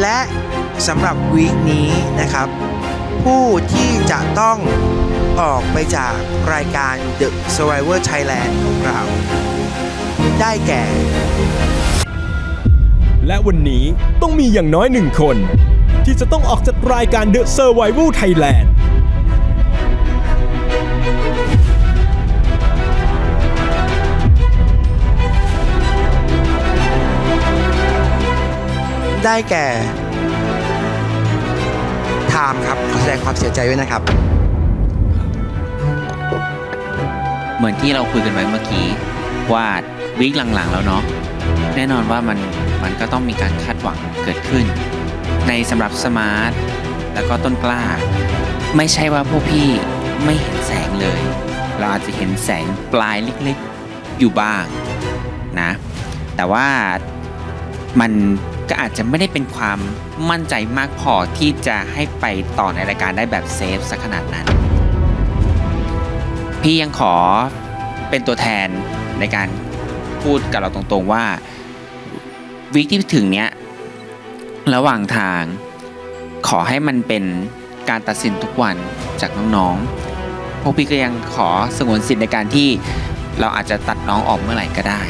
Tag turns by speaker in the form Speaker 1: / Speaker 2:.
Speaker 1: และสำหรับวีคนี้นะครับ ผู้ที่จะต้องออกไปจากรายการ The Survivor Thailand ของเรา ได้แก่
Speaker 2: และวันนี้ต้องมีอย่างน้อยหนึ่งคน ที่จะต้องออกจากรายการ The Survivor Thailand
Speaker 1: ได้แก่ไทม์ครับขอแสดงความเสียใจด้วยนะครับ
Speaker 3: เหมือนที่เราคุยกันไว้เมื่อกี้ว่าวีคหลังๆแล้วเนาะแน่นอนว่ามันมันก็ต้องมีการคาดหวังเกิดขึ้น ในสำหรับสมาร์ทแล้วก็ต้นกล้า ไม่ใช่ว่าพวกพี่ไม่เห็นแสงเลย เราอาจจะเห็นแสงปลายเล็กๆอยู่บ้างนะ แต่ว่า มันก็อาจจะไม่ได้เป็นความมั่นใจมากพอที่จะให้ไปต่อในรายการได้แบบเซฟสักขนาดนั้น พี่ยังขอเป็นตัวแทนในการพูดกับเราตรงๆว่าวีคที่ถึงเนี้ยระหว่างทางขอให้มันเป็นการตัดสินทุกวันจากน้องๆ พวกพี่ก็ยังขอสงวนสิทธิ์ในการที่เราอาจจะตัดน้องออกเมื่อไหร่ก็ได้